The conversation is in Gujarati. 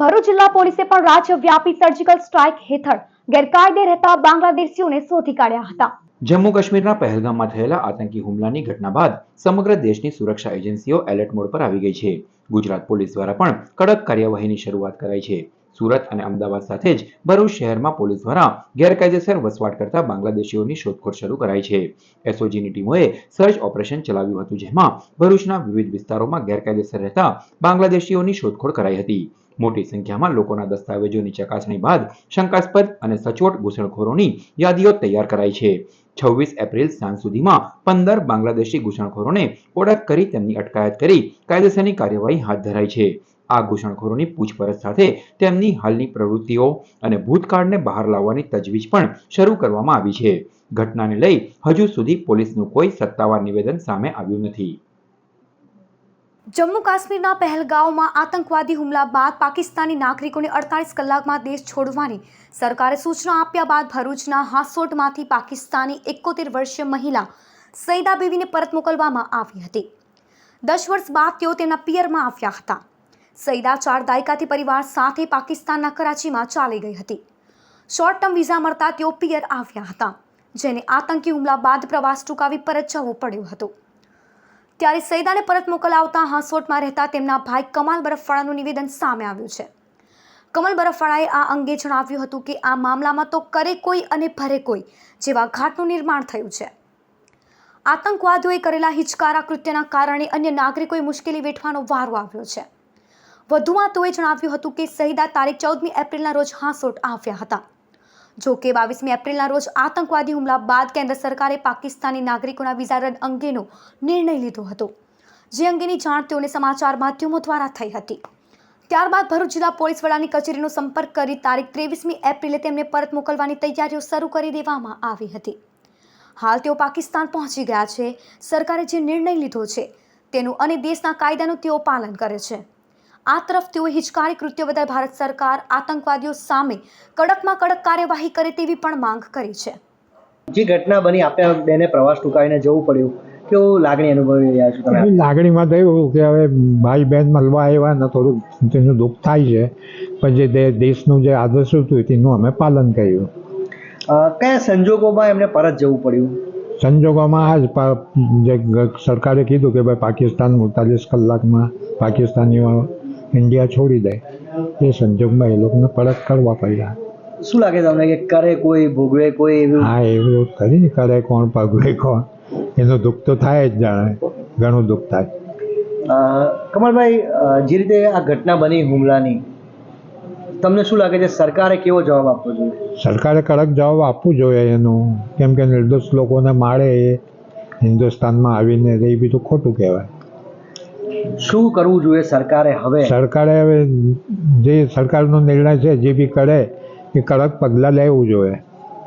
ભરૂચ જિલ્લા પોલીસે પણ રાજ્યવ્યાપી સર્જિકલ સ્ટ્રાઇક હેઠળ ગેરકાયદે રહેતા બાંગ્લાદેશીઓને શોધી કાઢ્યા હતા. જમ્મુ કાશ્મીરના પહેલગામમાં થયેલા આતંકી હુમલાની ઘટના બાદ સમગ્ર દેશની સુરક્ષા એજન્સીઓ એલર્ટ મોડ પર આવી ગઈ છે. ગુજરાત પોલીસ દ્વારા પણ કડક કાર્યવાહીની શરૂઆત કરાઈ છે. સુરત અને અમદાવાદ સાથે જ ભરૂચ શહેરમાં પોલીસ દ્વારા ગેરકાયદેસર વસવાટ કરતા બાંગ્લાદેશીઓની શોધખોળ શરૂ કરાઈ છે. એસઓજીની ટીમોએ સર્ચ ઓપરેશન ચલાવ્યું હતું, જેમાં ભરૂચના વિવિધ વિસ્તારોમાં ગેરકાયદેસર રહેતા બાંગ્લાદેશીઓની શોધખોળ કરાઈ હતી. મોટી સંખ્યામાં લોકોના દસ્તાવેજોની ચકાસણી બાદ શંકાસ્પદ અને સચોટ ઘૂસણખોરોની યાદીઓ તૈયાર કરાઈ છે. છવ્વીસ એપ્રિલ સાંજ સુધીમાં પંદર બાંગ્લાદેશી ઘૂસણખોરોને ઓળખ કરી તેમની અટકાયત કરી કાયદેસરની કાર્યવાહી હાથ ધરાઈ છે. આ ઘૂસણખોરોની પૂછપરછ સાથે તેમની હાલની પ્રવૃત્તિઓ અને ભૂતકાળને બહાર લાવવાની તજવીજ પણ શરૂ કરવામાં આવી છે. ઘટનાને લઈ હજુ સુધી પોલીસનું કોઈ સત્તાવાર નિવેદન સામે આવ્યું નથી. જમ્મુ કાશ્મીરના પહેલગાંવમાં આતંકવાદી હુમલા બાદ પાકિસ્તાની નાગરિકોને અડતાલીસ કલાકમાં દેશ છોડવાની સરકારે સૂચના આપ્યા બાદ ભરૂચના હાસોટમાંથી પાકિસ્તાની એકોતેર વર્ષીય મહિલા સૈદા બીવીને પરત મોકલવામાં આવી હતી. દસ વર્ષ બાદ તેઓ તેમના પિયરમાં આવ્યા હતા. સૈદા ચાર દાયકાથી પરિવાર સાથે પાકિસ્તાનના કરાચીમાં ચાલી ગઈ હતી. શોર્ટ ટર્મ વિઝા મળતા તેઓ પિયર આવ્યા હતા, જેને આતંકી હુમલા બાદ પ્રવાસ ટૂંકાવી પરત જવો પડ્યું હતું. ત્યારે સૈદાને પરત મોકલાવતા હાંસોટમાં રહેતા તેમના ભાઈ કમાલ બરફવાળાનું નિવેદન સામે આવ્યું છે. કમલ બરફવાળાએ આ અંગે જણાવ્યું હતું કે આ મામલામાં તો કરે કોઈ અને ભરે કોઈ જેવા ઘાટનું નિર્માણ થયું છે. આતંકવાદીઓએ કરેલા હિચકારા કૃત્યના કારણે અન્ય નાગરિકોએ મુશ્કેલી વેઠવાનો વારો આવ્યો છે. વધુમાં તોએ જણાવ્યું હતું કે સહિદા તારીખ ચૌદમી એપ્રિલના રોજ હાંસોટ આવ્યા હતા. જો કે બાવીસમી એપ્રિલના રોજ આતંકવાદી હુમલા બાદ કેન્દ્ર સરકારે પાકિસ્તાની નાગરિકોના વિઝા રદ અંગેનો નિર્ણય લીધો હતો, જે અંગેની જાણ તેઓને સમાચાર માધ્યમો દ્વારા થઈ હતી. ત્યારબાદ ભરૂચ જિલ્લા પોલીસ વડાની કચેરીનો સંપર્ક કરી તારીખ ત્રેવીસમી એપ્રિલે તેમને પરત મોકલવાની તૈયારીઓ શરૂ કરી દેવામાં આવી હતી. હાલ તેઓ પાકિસ્તાન પહોંચી ગયા છે. સરકારે જે નિર્ણય લીધો છે તેનું અને દેશના કાયદાનું તેઓ પાલન કરે છે. આ તરફ તેઓ હિચકારી કૃત્ય બદલ ભારત સરકાર આતંકવાદીઓ સામે કડકમાં કડક કાર્યવાહી કરે તેવી પણ માંગ કરી છે. જે ઘટના બની આપણે બેને પ્રવાસ ટૂંકાવીને જવું પડ્યું કેવું લાગણી અનુભવી રહ્યા છો તમે? લાગણીમાં થયું કે હવે ભાઈ બહેન મળવા આવ્યા ને થોડુંક તેનું દુઃખ થાય છે પણ જે દેશનું જે આદર્શ હતું તેનું અમે પાલન કર્યું. કયા સંજોગોમાં એમને પરત જવું પડ્યું? સંજોગોમાં આ જ જે સરકારે કીધું કે ભાઈ પાકિસ્તાન અડતાલીસ કલાકમાં પાકિસ્તાનીઓ ઇન્ડિયા છોડી દે. એ સંજોગમાં એ લોકોને કડક કરવા પડ્યા. શું લાગે તમને કે કરે કોઈ ભોગવે કોઈ એવું? હા એવું કરી કરે કોણ ભોગવે કોણ? એનું દુઃખ તો થાય જ જાણે. ઘણું દુઃખ થાય. અ, કમલભાઈ જે રીતે આ ઘટના બની હુમલાની તમને શું લાગે છે સરકારે કેવો જવાબ આપવો જોઈએ? સરકારે કડક જવાબ આપવું જોઈએ એનું. કેમ કે નિર્દોષ લોકોને મારે એ હિન્દુસ્તાનમાં આવીને રહે એ બધું ખોટું કહેવાય. શું કરવું જોઈએ સરકારે હવે? સરકારે હવે જે સરકારનો નિર્ણય છે જે બી કરે, એ કડક પગલાં લેવું જોઈએ.